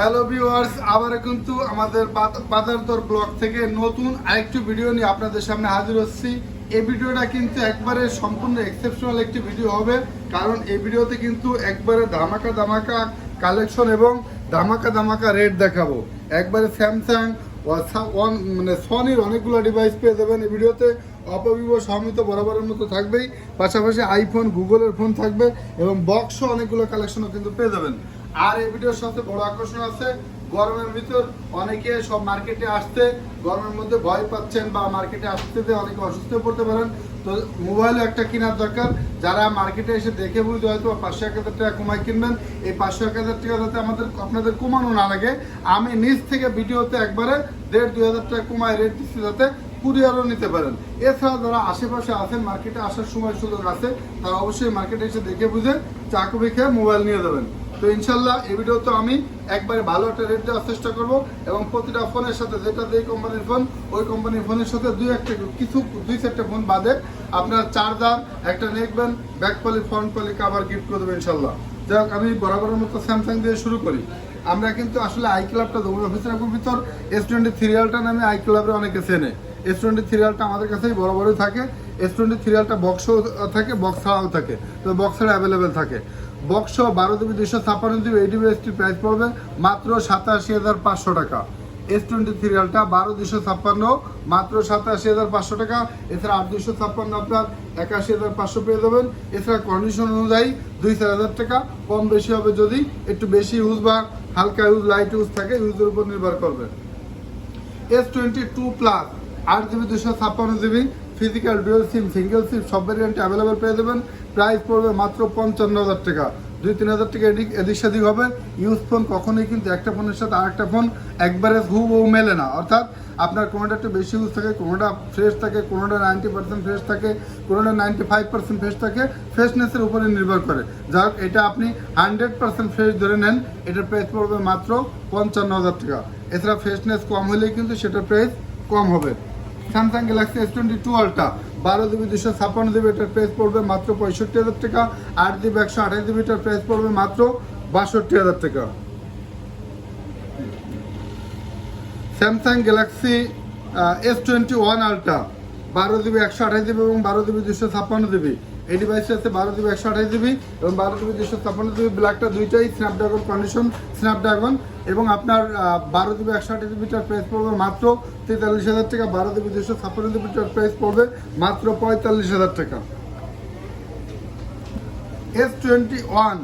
Hello viewers আবার কিন্তু আমাদের বাত- বাজারদর ব্লগ থেকে নতুন আরেকটি ভিডিও নিয়ে আপনাদের সামনে হাজির হচ্ছি। এই ভিডিওটা কিন্তু একবারে সম্পূর্ণ এক্সেপশনাল একটি ভিডিও হবে, কারণ এই ভিডিওতে কিন্তু একবারে ধামাকা ধামাকা কালেকশন এবং ধামাকা ধামাকা রেট দেখাবো। একবারে স্যামসাং ওয়ান মানে সনির অনেকগুলো ডিভাইস পেয়ে যাবেন এই ভিডিওতে অপো ভিভো সহমিত বরাবরের মতো থাকবেই। পাশাপাশি আইফোন গুগলের ফোন থাকবে এবং বক্সও অনেকগুলো কালেকশনও কিন্তু পেয়ে যাবেন। আর এই ভিডিওর সাথে বড় আকর্ষণ আছে, গরমের ভিতর অনেকে সব মার্কেটে আসতে, গরমের মধ্যে ভয় পাচ্ছেন বা মার্কেটে আসতে অনেকে অসুস্থ পড়তে পারেন। তো মোবাইলও একটা কেনার দরকার, যারা মার্কেটে এসে দেখে বুঝতে হয়তো পাঁচশো এক হাজার টাকা কমাই কিনবেন। এই পাঁচশো এক হাজার টাকা যাতে আমাদের আপনাদের কমানো না লাগে, আমি নিজ থেকে ভিডিওতে একবারে দেড় দুই হাজার টাকা কমায় রেট দিচ্ছি যাতে কুরিয়ারও নিতে পারেন। এছাড়া যারা আশেপাশে আছেন, মার্কেটে আসার সময় সুযোগ আছে, তারা অবশ্যই মার্কেটে এসে দেখে বুঝে চাকরি খেয়ে মোবাইল নিয়ে যাবেন। তো ইনশাল্লাহ এই ভিডিওতে আমি একবারে ভালো একটা রেট দেওয়ার চেষ্টা করব এবং প্রতিটা ফোনের সাথে যেটা যেই কোম্পানির ফোন ওই কোম্পানির ফোনের সাথে দুই একটা কিছু, দুই চারটে ফোন বাদে আপনার চার্জার একটা নেকবেন back poly front poly cover gift করে দেবো ইনশাল্লাহ। যাই হোক, আমি বরাবরের মতো স্যামসাং দিয়ে শুরু করি। আমরা কিন্তু আসলে আই ক্লাবটা দৌড় অফিসের ভিতর এস টোয়েন্টি থ্রি থ্রিয়ালটা নামে আই ক্লাবে অনেকে চেনে। এস টোয়েন্টি থ্রিয়ালটা আমাদের কাছেই বরাবরই থাকে। এস টোয়েন্টি থ্রি থ্রিয়ালটা বক্সও থাকে বক্স ছাড়াও থাকে। তো বক্স অ্যাভেলেবেল থাকে। বক্স বারো জিবি দুশো ছাপ্পান্ন জিবি এইট জিবি এসটির প্রাইস পড়বে মাত্র সাতাশি হাজার পাঁচশো টাকা। এস টোয়েন্টি থ্রিয়ালটা বারো দুশো ছাপ্পান্ন, মাত্র সাতাশি হাজার পাঁচশো টাকা। এছাড়া আট দুশো ছাপ্পান্ন আপনার একাশি হাজার পাঁচশো পেয়ে যাবেন। এছাড়া কন্ডিশন অনুযায়ী দুই চার হাজার টাকা। কম বেশি হবে যদি একটু বেশি ইউজ বা হালকা ইউজ লাইট ইউজ থাকে ইউজের উপর নির্ভর করবে। এস টোয়েন্টি টু প্লাস আট জিবি দুশো ছাপ্পান্ন GB physical dual SIM single SIM সব ভ্যারিয়েন্ট অ্যাভেলেবেল পেয়ে যাবেন। প্রাইস পড়বে মাত্র পঞ্চান্ন হাজার টাকা। দুই, তিন হাজার টাকা এদিক এদিক সেদিক হবে। ইউজ ফোন কখনোই কিন্তু একটা ফোনের সাথে আরেকটা ফোন একবারে হুবহু মেলে না। অর্থাৎ আপনার কোনোটা একটু বেশি ইউজ থাকে, কোনোটা ফ্রেশ থাকে, কোনোটা নাইনটি পার্সেন্ট ফ্রেশ থাকে, কোনোটা নাইনটি ফাইভ পার্সেন্ট ফ্রেশ থাকে ফ্রেশনেসের উপরে নির্ভর করে। যাই হোক, এটা আপনি হান্ড্রেড পার্সেন্ট ফ্রেশ ধরে নেন। এটার প্রাইস পড়বে মাত্র পঞ্চান্ন হাজার টাকা। এছাড়া ফ্রেশনেস কম হলেই কিন্তু সেটার প্রাইস কম হবে। Samsung Galaxy S twenty two ultra বারো জিবি দুশো ছাপ্পান্ন জিবি এটার প্রাইস পড়বে মাত্র পঁয়ষট্টি হাজার টাকা, আট জিবি একশো আঠাশ জিবি এটার প্রাইস পড়বে মাত্র বাষট্টি হাজার টাকা। Samsung Galaxy S twenty one ultra বারো জিবি একশো আঠাশ জিবি এবং বারো জিবি দুশো ছাপ্পান্ন জিবি এই ডিভাইসটা আছে বারো জিবি, একশো আঠাশ জিবি এবং বারো জিবি দুশো ছাপ্পান্ন জিবি ব্ল্যাকটা দুইটাই স্ন্যাপড্রাগন কন্ডিশন স্ন্যাপড্রাগন এবং আপনার বারো জিবি, একশো আঠাশ জিবিটার প্রাইস পড়বে মাত্র তেতাল্লিশ হাজার টাকা। বারো জিবি দুশো ছাপ্পান্ন জিবিটার প্রাইস পড়বে মাত্র পঁয়তাল্লিশ হাজার টাকা। এস টোয়েন্টি ওয়ান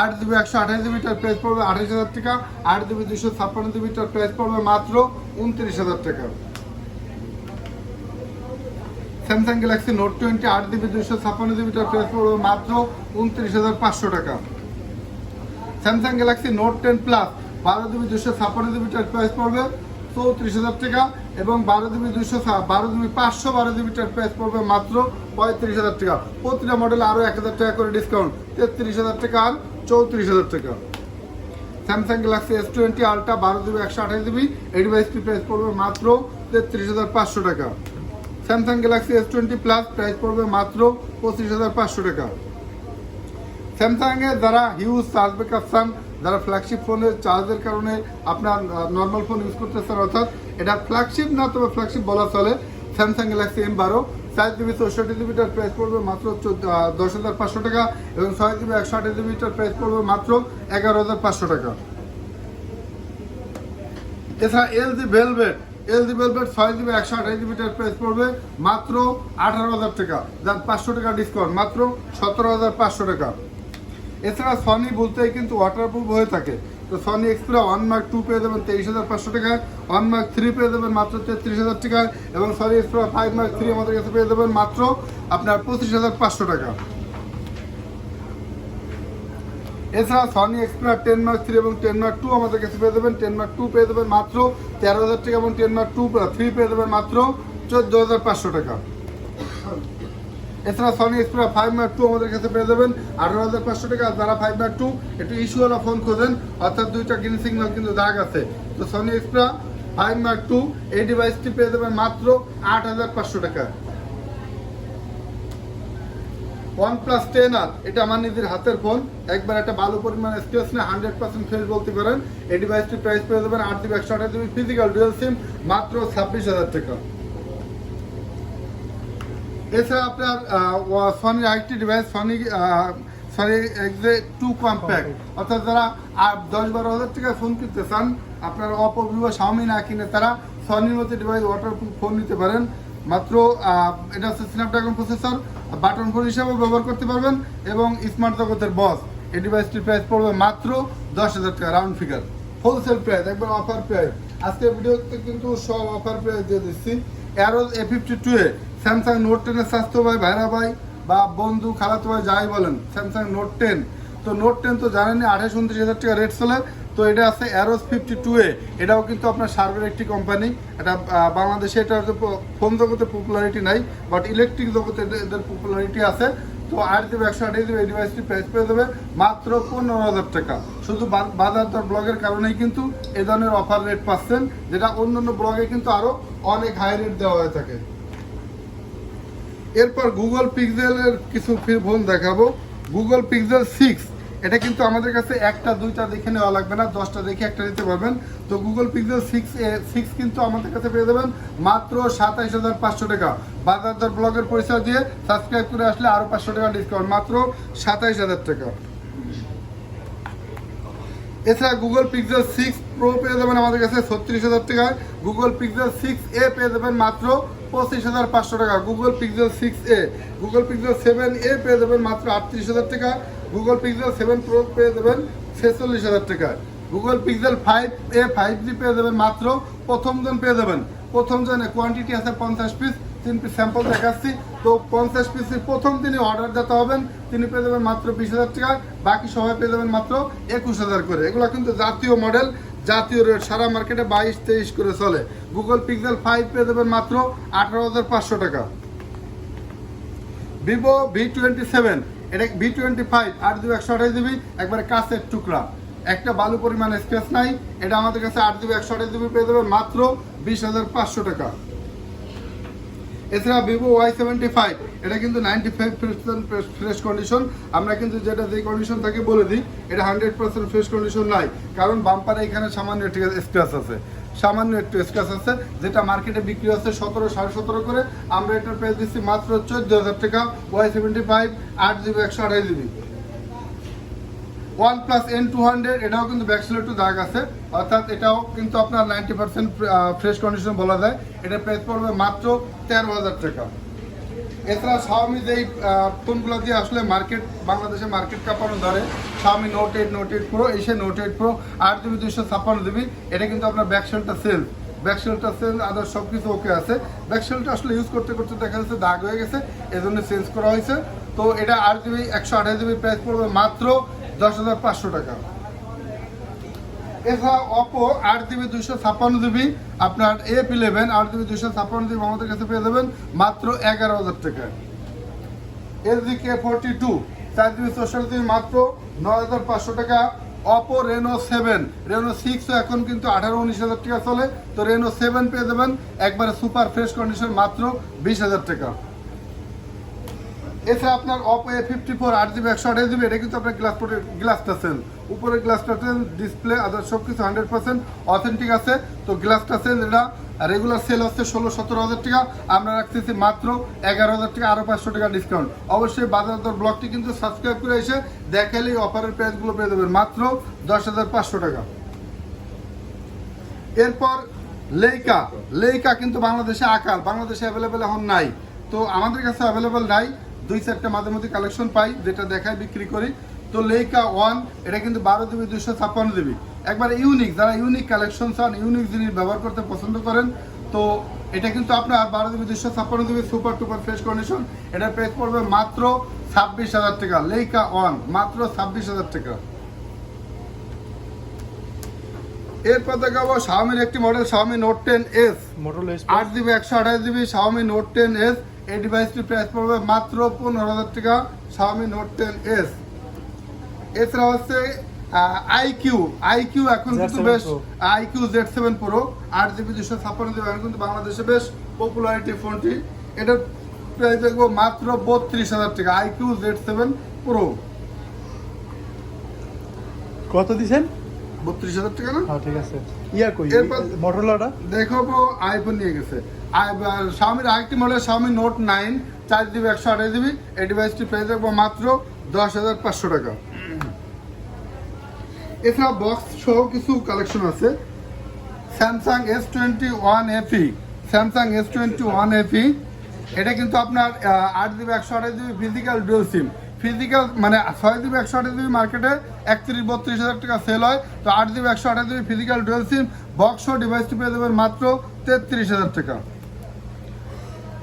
আট জিবি, একশো আঠাশ জিবিটার প্রাইস পড়বে আঠাশ হাজার টাকা। আট জিবি দুশো ছাপ্পান্ন জিবিটার প্রাইস পড়বে মাত্র উনত্রিশ হাজার টাকা। স্যামসাং গ্যালাক্সি নোট টোয়েন্টি আট জিবি দুশো ছাপ্পান্ন জিবিটার প্রাইস পড়বে মাত্র উনত্রিশ হাজার পাঁচশো টাকা। Samsung Galaxy note ten plus বারো জিবি দুশো ছাপ্পান্ন জিবিটার প্রাইস পড়বে চৌত্রিশ হাজার টাকা এবং বারো জিবি দুশো বারো জিবি পাঁচশো বারো জিবি জিবিটার প্রাইস পড়বে মাত্র পঁয়ত্রিশ হাজার টাকা। প্রতিটা মডেলে আরও এক হাজার টাকা করে ডিসকাউন্ট তেত্রিশ হাজার টাকা আর চৌত্রিশ হাজার টাকা। Samsung Galaxy S twenty ultra বারো জিবি একশো আঠাশ জিবি এই ডিভাইসটির প্রাইস পড়বে মাত্র তেত্রিশ হাজার পাঁচশো টাকা। Samsung Galaxy S twenty plus price পড়বে মাত্র পঁচিশ হাজার পাঁচশো টাকা। স্যামসাংয়ে যারা হিউজ চার্জ ব্যাকআপ চান, যারা ফ্ল্যাগশিপ ফোনের চার্জের কারণে আপনার নর্মাল ফোন ইউজ করতেছেন, অর্থাৎ এটা ফ্ল্যাগশিপ না, তবে ফ্ল্যাগশিপ বলা চলে স্যামসাং গ্যালাক্সি এম বারো চার জিবি চৌষট্টি জিবিটার প্রাইস পড়বে মাত্র দশ হাজার পাঁচশো টাকা এবং ছয় জিবি একশো আঠাশ জিবিটার প্রাইস পড়বে মাত্র এগারো হাজার পাঁচশো টাকা। এছাড়া L G velvet LG velvet ছয় জিবি একশো আঠাশ জিবিটার প্রাইস পড়বে মাত্র আঠারো হাজার টাকা। যার পাঁচশো টাকা ডিসকাউন্ট মাত্র সতেরো হাজার পাঁচশো টাকা। এছাড়া সনি বলতেই কিন্তু ওয়াটারপ্রুফ হয়ে থাকে। তো Sony Xperia one mark two পেয়ে দেবেন তেইশ হাজার পাঁচশো টাকায় ওয়ান মার্ক থ্রি পেয়ে দেবেন মাত্র তেত্রিশ হাজার টাকায়, এবং Sony Xperia five mark three আমাদের কাছে পেয়ে দেবেন মাত্র আপনার পঁচিশ হাজার পাঁচশো টাকা। এছাড়া Sony Xperia ten mark three এবং টেন মার্ক টু আমাদের কাছে পেয়ে দেবেন টেন মার্ক টু পেয়ে দেবেন মাত্র তেরো হাজার টাকা এবং টেন মার্ক টু থ্রি পেয়ে দেবেন মাত্র চোদ্দ হাজার পাঁচশো টাকা। এছাড়া Sony Xperia five mark two আমাদের কাছে পেয়ে যাবেন আঠারো হাজার পাঁচশো টাকা। আর যারা ফাইভ মার্ক টু একটু ইস্যুওয়ালা ফোন খোঁজেন, অর্থাৎ দুইটা গ্রিন সিগন্যাল কিন্তু দাগ আছে। তো Sony Xperia five mark two এই ডিভাইসটি পেয়ে যাবেন মাত্র আট হাজার পাঁচশো টাকা। ওয়ান প্লাস টেন আর এটা আমার নিজের হাতের ফোন একবার একটা ভালো পরিমাণ স্ক্রেচ না হান্ড্রেড পার্সেন্ট ফ্রেশ বলতে পারেন। এই ডিভাইসটির প্রাইস পেয়ে যাবেন আট জিবি একশো আঠাশ জিবি ফিজিক্যাল ডুয়েল সিম মাত্র ছাব্বিশ হাজার টাকা। এছাড়া আপনার সনি আরেকটি ডিভাইস সনি সনি এক্সে টু কম্প্যাক্ট অর্থাৎ যারা দশ, বারো হাজার টাকা ফোন কিনতে চান, আপনার অপো ভিভো শাওমি না কিনে তারা সনির মতো ডিভাইস ওয়াটারপ্রুফ ফোন নিতে পারেন। মাত্র এটা হচ্ছে স্ন্যাপড্রাগন প্রসেসর বাটন ফোন হিসাবেও ব্যবহার করতে পারবেন এবং স্মার্ট জগতের বস এই ডিভাইসটির প্রাইস পড়বে মাত্র দশ হাজার টাকা রাউন্ড ফিগার হোলসেল প্রাইস একবার অফার প্রাইস আজকের ভিডিওতে কিন্তু সব অফার প্রাইস দিয়ে দিচ্ছি। Arrows A fifty two A Samsung note টেনের স্বাস্থ্য ভাই, ভাইরা ভাই বা বন্ধু, খালাতো ভাই যাই বলেন স্যামসাং নোট টেন তো নোট টেন তো জানেনই, আঠাশ, উনত্রিশ হাজার টাকা রেট চলে। তো এটা আছে অ্যারোস ফিফটি টু এ এটাও কিন্তু আপনার সার্ভের একটি কোম্পানি এটা বাংলাদেশে এটা ফোন জগতে পপুলারিটি নাই বাট ইলেকট্রিক জগতে এদের- পপুলারিটি আছে। তো আট জিবি একশো আঠাশ জিবি এই ডিভাইসটি প্রাইস পেয়ে যাবে মাত্র পনেরো হাজার টাকা। শুধু বাজার দর ব্লগের কারণেই কিন্তু এ ধরনের অফার রেট পাচ্ছেন, যেটা অন্য অন্য ব্লগে কিন্তু আরও অনেক হাই রেট দেওয়া হয়ে থাকে। এরপর গুগল পিক্সেলের কিছু ফোন দেখাবো। গুগল পিক্সেল সিক্স এটা কিন্তু আমাদের কাছে একটা, দুইটা দেখে নেওয়া লাগবে না, দশটা দেখে একটা নিতে পারবেন। তো Google Pixel six A six কিন্তু আমাদের কাছে পেয়ে যাবেন মাত্র সাতাইশ হাজার পাঁচশো টাকা। বাজার দর ব্লগের পরিচয় দিয়ে সাবস্ক্রাইব করে আসলে আরও পাঁচশো টাকা ডিসকাউন্ট মাত্র সাতাইশ হাজার টাকা। এছাড়া গুগল পিক্সেল সিক্স প্রো পেয়ে যাবেন আমাদের কাছে ছত্রিশ হাজার টাকায় গুগল পিক্সেল সিক্স এ পেয়ে যাবেন মাত্র পঁচিশ হাজার পাঁচশো টাকা। Google Pixel six A Google Pixel seven A পেয়ে যাবেন মাত্র আটত্রিশ হাজার টাকা। গুগল পিক্সেল সেভেন প্রো পেয়ে যাবেন ছেচল্লিশ হাজার টাকা। Google Pixel five A five G পেয়ে যাবেন মাত্র প্রথম জন পেয়ে যাবেন। প্রথম জনে কোয়ান্টিটি আছে পঞ্চাশ পিস তিন পিস স্যাম্পল দেখাচ্ছি। তো পঞ্চাশ পিসের প্রথম তিনি অর্ডার দিতে হবেন, তিনি পেয়ে যাবেন মাত্র বিশ হাজার টাকা, বাকি সবাই পেয়ে যাবেন মাত্র একুশ হাজার করে। এগুলো কিন্তু জাতীয় মডেল জাতীয় রেট সারা মার্কেটে বাইশ তেইশ করে চলে। গুগল পিক্সেল ফাইভ পেয়ে যাবেন মাত্র আঠারো হাজার পাঁচশো টাকা। ভিভো ভি টোয়েন্টি সেভেন এটা ভি টোয়েন্টি ফাইভ আট জিবি একশো আঠাশ জিবি, একবারে কাছের টুকরা। একটা বালু পরিমাণ স্পেস নাই, এটা আমাদের কাছে আট জিবি একশো আঠাশ জিবি পেয়ে যাবেন মাত্র বিশ হাজার পাঁচশো টাকা। এছাড়া ভিভো ওয়াই সেভেন্টি ফাইভ এটা কিন্তু ninety five percent fresh condition আমরা কিন্তু যেটা যে কন্ডিশন থাকে বলে দিই, এটা হান্ড্রেড পার্সেন্ট ফ্রেশ কন্ডিশন নাই। কারণ বাম্পারে এখানে সামান্য স্ক্র্যাচ আছে। সামান্য একটু স্ক্র্যাচ আছে, যেটা মার্কেটে বিক্রি হচ্ছে সতেরো, সাড়ে সতেরো করে। আমরা এটার প্রাইস দিচ্ছি মাত্র চোদ্দ হাজার টাকা ওয়াই সেভেন্টি ফাইভ আট জিবি, একশো আড়াই GB. OnePlus N two hundred এটাও কিন্তু ব্যাকসেল একটু দাগ আছে। অর্থাৎ এটাও কিন্তু আপনার নাইনটি পার্সেন্ট ফ্রেশ কন্ডিশন বলা যায়। এটা প্রাইস পড়বে মাত্র তেরো হাজার টাকা। এছাড়া শাওমি যেই ফোনগুলো দিয়ে আসলে মার্কেট বাংলাদেশে মার্কেট কাঁপানো ধরে Xiaomi note eight note eight pro এসে নোট এইট প্রো আট জিবি দুশো ছাপ্পান্ন জিবি এটা কিন্তু আপনার ব্যাকসেলটা সেল ব্যাকসেলটা সেল আদার সব কিছু ওকে আছে। ব্যাকসেলটা আসলে ইউজ করতে করতে দেখা যাচ্ছে দাগ হয়ে গেছে, এজন্য চেঞ্জ করা হয়েছে। তো এটা আট জিবি একশো আঠাশ জিবি প্রাইস পড়বে মাত্র দশ হাজার পাঁচশো টাকা। অপো আট ছাপ্পান্ন জিবি আপনার ইলেভেন আট ছাপ্পান্ন জিবি আমাদের কাছে পেয়ে যাবেন মাত্র এগারো হাজার টাকা। এলজি কে ফোরটি টু চার জিবি চৌষট্টি জিবি মাত্র নয় হাজার পাঁচশো টাকা। অপো রেনো সেভেন রেনো সিক্সও এখন কিন্তু আঠারো উনিশ হাজার টাকা চলে। তো রেনো সেভেন পেয়ে যাবেন, একবারে সুপার ফ্রেশ কন্ডিশন মাত্র বিশ হাজার টাকা। এছাড়া আপনার অপো এ ফিফটি ফোর আট জিবি একশো আঠাশ জিবি এটা কিন্তু আপনার গ্লাস গ্লাসটা সেল উপরে গ্লাসটা সেল ডিসপ্লে আদার সব কিছু হান্ড্রেড পার্সেন্ট অথেন্টিক আছে। তো গ্লাসটা সেল এটা রেগুলার সেল হচ্ছে ষোলো সতেরো হাজার টাকা। আমরা রাখতেছি মাত্র এগারো হাজার টাকা আরও পাঁচশো টাকা ডিসকাউন্ট অবশ্যই বাজার দর ব্লগটি কিন্তু সাবস্ক্রাইব করে এসে দেখালেই অফারের প্রাইসগুলো পেয়ে দেবেন মাত্র দশ হাজার পাঁচশো টাকা। এরপর লেইকা লেইকা কিন্তু বাংলাদেশে আকাল বাংলাদেশে অ্যাভেলেবেল এখন নাই। তো আমাদের কাছে অ্যাভেলেবেল নাই। দুই চারটা মাঝে মধ্যে কালেকশন পাই যেটা দেখায় বিক্রি করি। তো লেইকা ওয়ান এটা কিন্তু বারো জিবি দুশো ছাপ্পান্ন জিবি একবার ইউনিক যারা ইউনিক কালেকশন চান ইউনিক জিনিস ব্যবহার করতে পছন্দ করেন তো এটা কিন্তু আপনার বারো জিবি দুশো ছাপ্পান্ন জিবি সুপার টুপার ফ্রেশ কন্ডিশন এটার প্রাইস পড়বে মাত্র ছাব্বিশ হাজার টাকা লেইকা ওয়ান মাত্র ছাব্বিশ হাজার টাকা। এরপর দেখাবো শাওমির একটি model Xiaomi note ten S Motorola আট জিবি একশো আঠাশ GB Xiaomi note ten S এই ডিভাইসটির প্রাইস পড়বে মাত্র পনেরো হাজার টাকা শাওমি নোট টেন এস এছাড়া হচ্ছে আইকিউ আইকিউ এখন কিন্তু বেশ আইকিউ জেড সেভেন প্রো আট জিবি দুশো ছাপ্পান্ন জিবি এখন কিন্তু বাংলাদেশে বেশ পপুলারিটি ফোনটি এটার প্রাইস দেখব মাত্র বত্রিশ হাজার টাকা আইকিউ জেড সেভেন প্রো কত দিছেন? বত্রিশ হাজার টাকা না? হ্যাঁ ঠিক আছে। ইয়া কই? মোটরলাটা দেখাবো আইফোন নিয়ে গেছে। স্বামীর আরেকটি মডেল স্বামী নোট নাইন চার জিবি একশো আঠাশ জিবি এই ডিভাইসটি প্রাইস দেখব মাত্র দশ হাজার পাঁচশো টাকা। এছাড়া বক্স সহ কিছু কালেকশন আছে। Samsung S twenty one FE Samsung S twenty one FE এটা কিন্তু আপনার আট জিবি একশো আঠাশ GB physical dual SIM physical মানে ছয় জিবি একশো আঠাশ জিবি মার্কেটে একত্রিশ, বত্রিশ হাজার টাকা সেল হয়, তো আট জিবি একশো আঠাশ GB physical dual SIM box ডিভাইসটি পেয়ে দেবেন মাত্র তেত্রিশ হাজার টাকা।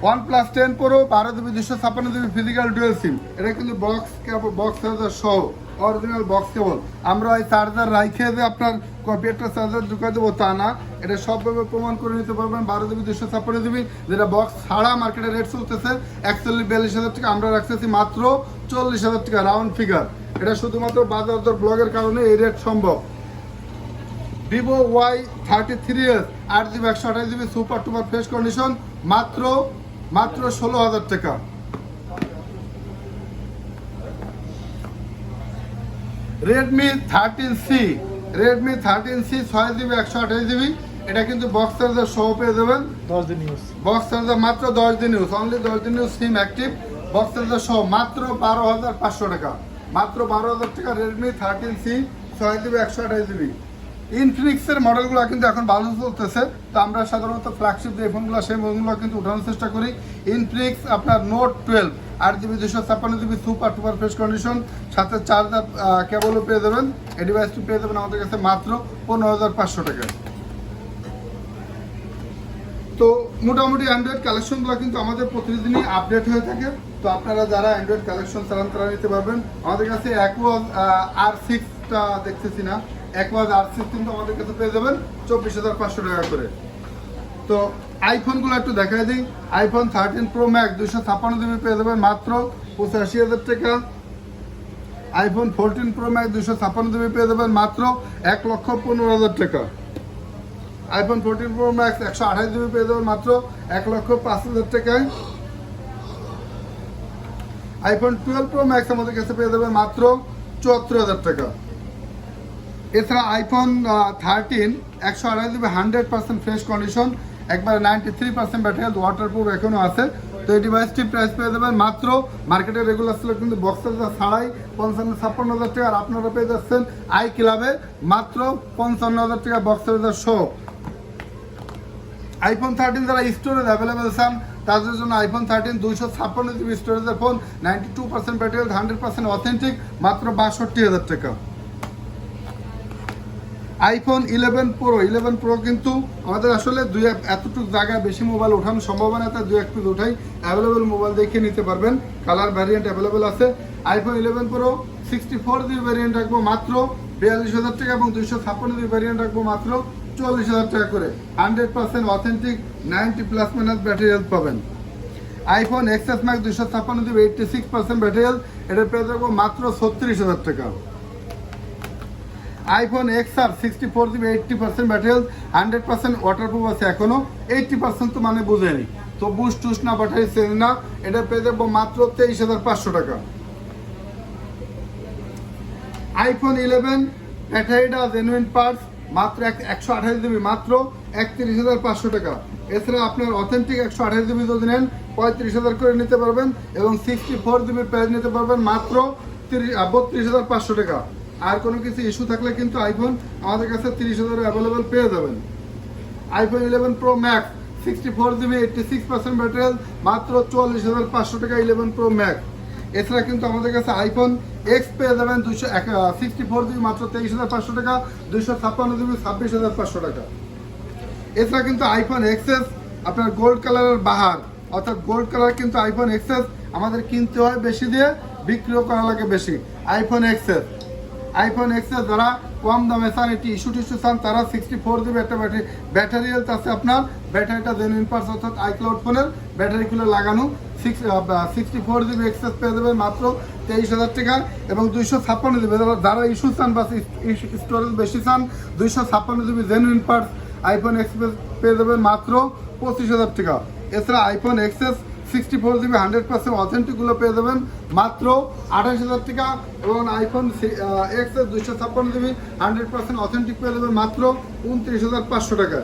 ওয়ান প্লাস টেন প্রো বারো জিবি দুশো ছাপ্পান্ন জিবি ফিজিক্যাল ডুয়েল সিম এটা কিন্তু বক্স বক্স সহ অরিজিনাল বক্স কেবল আমরা ওই চার্জার রাইখে যে আপনার কম্পিউটার চার্জার ঢুকাই দেবো তা না। এটা সবভাবে প্রমাণ করে নিতে পারবেন। বারো জিবি দুশো ছাপ্পান্ন জিবি যেটা বক্স ছাড়া মার্কেটে রেট চলতেছে, একচল্লিশ, বিয়াল্লিশ হাজার টাকা আমরা রাখতেছি মাত্র চল্লিশ হাজার টাকা রাউন্ড ফিগার এটা শুধুমাত্র বাজার দর ব্লগের কারণে এই রেট সম্ভব। Vivo Y thirty three S আট জিবি একশো আঠাশ জিবি সুপার টুপার ফ্রেশ কন্ডিশন মাত্র মাত্র ষোলো হাজার টাকা। Redmi thirteen C Redmi thirteen C ছয় জিবি একশো আঠাশ জিবি এটা কিন্তু বক্স চার্জার সহ পেয়ে যাবেন। দশ দিন ইউজ বক্স চার্জার মাত্র দশ দিন ইউজ অনলি দশ দিন use SIM active box charger সহ মাত্র বারো হাজার পাঁচশো টাকা। মাত্র বারো হাজার টাকা রেডমি থার্টিন সি ছয় জিবি একশো আঠাশ জিবি ইনফিনিক্সের মডেলগুলো কিন্তু এখন ভালো চলতেছে। তো আমরা সাধারণত ফ্ল্যাগশিপ যে ফোনগুলো সেই ফোনগুলো কিন্তু উঠানোর চেষ্টা করি। ইনফিনিক্স আপনার নোট টুয়েলভ আট জিবি দুশো ছাপ্পান্ন জিবি সুপার টুপার ফ্রেশ কন্ডিশন সাথে চার্জার কেবলও পেয়ে দেবেন এই ডিভাইসটি পেয়ে দেবেন আমাদের কাছে মাত্র পনেরো হাজার পাঁচশো টাকা তো মোটামুটি অ্যান্ড্রয়েড কালেকশনগুলো কিন্তু আমাদের প্রতিদিনই আপডেট হয়ে থাকে। তো আপনারা যারা অ্যান্ড্রয়েড কালেকশন চালান, তারা নিতে পারবেন। আমাদের কাছে অ্যাকোয়াজ আর সিক্সটা দেখতেছি না। অ্যাকোয়াজ আর কিন্তু আমাদের কাছে পেয়ে যাবেন চব্বিশ হাজার পাঁচশো টাকা করে। তো আইফোনগুলো একটু দেখাই দিই। আইফোন থার্টিন প্রো ম্যাক্স দুশো ছাপ্পান্ন জিবি পেয়ে যাবেন মাত্র পঁচাশি হাজার টাকা। আইফোন ফোরটিন প্রো ম্যাক্স দুশো ছাপ্পান্ন জিবি পেয়ে যাবেন মাত্র এক লক্ষ পনেরো হাজার টাকা। আইফোন ফোরটিন প্রো ম্যাক্স একশো আঠাশ জিবি পেয়ে যাবেন মাত্র এক লক্ষ পাঁচ হাজার টাকায়। আইফোন টুয়েলভ প্রো ম্যাক্স আমাদের কাছে পেয়ে যাবেন মাত্র চুয়াত্তর হাজার টাকা। এছাড়া আইফোন থার্টিন একশো আড়াই GB hundred percent fresh condition একবার ninety three percent battery health waterproof এখনও আছে। তো এই ডিভাইসটি প্রাইস পেয়ে যাবেন মাত্র মার্কেটে রেগুলার ছিল কিন্তু বক্সের চার্জার ছাড়াই পঞ্চান্ন ছাপ্পান্ন হাজার টাকা আর আপনারা পেয়ে যাচ্ছেন আই ক্লাবে মাত্র পঞ্চান্ন হাজার টাকা বক্সের চার্জার শো আইফোন থার্টিন যারা স্টোরেজ অ্যাভেলেবেল চান, তাদের জন্য আইফোন থার্টিন দুইশো ছাপ্পান্ন জিবি স্টোরেজের phone ninety two percent battery hundred percent authentic মাত্র বাষট্টি হাজার টাকা। IPhone eleven pro eleven pro কিন্তু আমাদের আসলে দুই এতটুকু জায়গায় বেশি মোবাইল ওঠানো সম্ভব হয় না তাই দুই এক পিস উঠাই অ্যাভেলেবেল মোবাইল দেখে নিতে পারবেন। কালার ভ্যারিয়েন্ট অ্যাভেলেবেল আছে। IPhone eleven pro sixty four GB variant রাখব মাত্র বিয়াল্লিশ হাজার টাকা এবং দুইশো ছাপ্পান্ন জিবি ভ্যারিয়েন্ট রাখব মাত্র চল্লিশ হাজার টাকা করে। Hundred percent authentic ninety plus minus battery health পাবেন। আইফোন এক্সএস ম্যাক্স দুশো ছাপ্পান্ন GB eighty six percent battery health এটার পেয়ে রাখব মাত্র ছত্রিশ হাজার টাকা। IPhone X R sixty four GB eighty percent battery hundred percent water waterproof আছে এখনও এইটটি পার্সেন্ট তো মানে বুঝেনি। তো বুস্ট টুস না ব্যাটারি চেঞ্জ না, এটা পেয়ে যাব মাত্র তেইশ হাজার পাঁচশো টাকা। আইফোন ইলেভেন ব্যাটারিটা জেনুইন পার্টস মাত্র এক একশো আঠাশ জিবি মাত্র একত্রিশ হাজার পাঁচশো টাকা। এছাড়া আপনার অথেন্টিক একশো আঠাশ জিবি যদি নেন, পঁয়ত্রিশ হাজার করে নিতে পারবেন, এবং সিক্সটি ফোর জিবি প্রাইস নিতে পারবেন, মাত্র তিরিশ বত্রিশ হাজার পাঁচশো টাকা। আর কোনো কিছু ইস্যু থাকলে কিন্তু আইফোন আমাদের কাছে তিরিশ হাজার অ্যাভেলেবেল পেয়ে যাবেন। IPhone eleven pro max sixty four GB eighty six percent battery মাত্র চুয়াল্লিশ হাজার পাঁচশো টাকা ইলেভেন প্রো ম্যাক্স এছাড়া কিন্তু আমাদের কাছে আইফোন এক্স পেয়ে যাবেন দুশো সিক্সটি ফোর জিবি মাত্র তেইশ হাজার পাঁচশো টাকা দুশো ছাপ্পান্ন জিবি ছাব্বিশ হাজার পাঁচশো টাকা। এছাড়া কিন্তু আইফোন এক্সেস আপনার গোল্ড কালারের বাহার, অর্থাৎ গোল্ড কালার কিন্তু আইফোন এক্সেস আমাদের কিনতে হয় বেশি দিয়ে, বিক্রিও করা লাগে বেশি। আইফোন এক্সেস আইফোন এক্সেস যারা কম দামে চান, এটি ইস্যু টিস্যু চান, তারা সিক্সটি ফোর জিবি একটা ব্যাটারি ব্যাটারি হেলথ আছে আপনার। ব্যাটারিটা জেনুইন পার্স অর্থাৎ আইক্লাউড ফোনের ব্যাটারিগুলো লাগানো। Six sixty four GB XS পেয়ে দেবেন মাত্র তেইশ হাজার টাকা এবং দুইশো ছাপ্পান্ন জিবি যারা ইস্যু চান বা স্টোরেজ বেশি চান, দুইশো ছাপ্পান্ন জিবি জেনুইন পার্স আইফোন এক্সপ্রেস পেয়ে যাবেন মাত্র পঁচিশ হাজার টাকা। এছাড়া iPhone XS sixty four GB hundred percent অথেন্টিকগুলো পেয়ে যাবেন। মাত্র আঠাশ হাজার টাকা এবং আইফোন এক্স দুইশো ছাপ্পান্ন জিবি হান্ড্রেড পার্সেন্ট অথেন্টিক পেয়ে যাবেন মাত্র উনত্রিশ হাজার পাঁচশো টাকা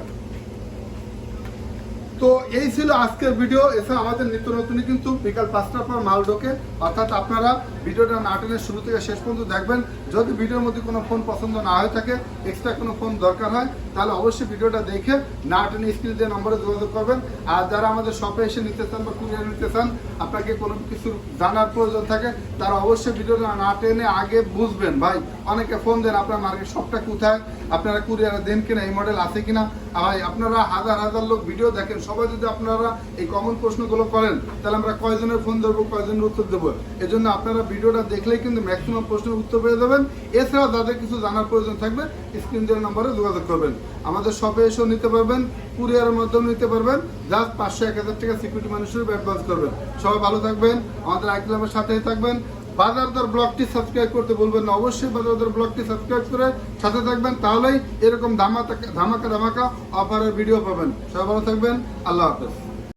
তো এই ছিল আজকের ভিডিও এছাড়া আমাদের নিত্য নতুনই কিন্তু বিকাল পাঁচটার পর মাল ঢোকে। অর্থাৎ আপনারা ভিডিওটা না টেনে শুরু থেকে শেষ পর্যন্ত দেখবেন। যদি ভিডিওর মধ্যে কোনো ফোন পছন্দ না হয়ে থাকে এক্সট্রা কোনো ফোন দরকার হয়, তাহলে অবশ্যই ভিডিওটা দেখে না টেনে স্ক্রিন দিয়ে নম্বরে যোগাযোগ করবেন। আর যারা আমাদের শপে এসে নিতে চান বা কুরিয়ার নিতে চান, আপনাকে কোনো কিছু জানার প্রয়োজন থাকে, তারা অবশ্যই ভিডিওটা না টেনে আগে বুঝবেন। ভাই, অনেকে ফোন দেন, আপনার মার্কেট শপটা কোথায়? আপনারা কুরিয়ারে দেন কিনা, এই মডেল আছে কিনা? আপনারা হাজার হাজার লোক ভিডিও দেখেন, সবাই যদি আপনারা এই কমন প্রশ্নগুলো করেন, তাহলে আমরা কয়জনের ফোন ধরবো, কয়জনের উত্তর দেবো? এই জন্য আপনারা ভিডিওটা দেখলেই কিন্তু ম্যাক্সিমাম প্রশ্নের উত্তর পেয়ে যাবেন। এছাড়া যাদের কিছু জানার প্রয়োজন থাকবে স্ক্রিন দেওয়ার নম্বরে যোগাযোগ করবেন। আমাদের শপে এসেও নিতে পারবেন কুরিয়ারের মাধ্যমে নিতে পারবেন। জাস্ট পাঁচশো এক হাজার টাকা সিকিউরিটি মানুষের অ্যাডভান্স করবেন। সবাই ভালো থাকবেন, আমাদের আইক্লাবের সাথেই থাকবেন। বাজারদর ব্লগটি সাবস্ক্রাইব করতে বলবেন না। অবশ্যই বাজারদর ব্লগটি সাবস্ক্রাইব করে সাথে থাকবেন, তাহলেই এরকম ধামাকা ধামাকা ধামাকা অফারের ভিডিও পাবেন। সবাই ভালো থাকবেন। আল্লাহ হাফেজ।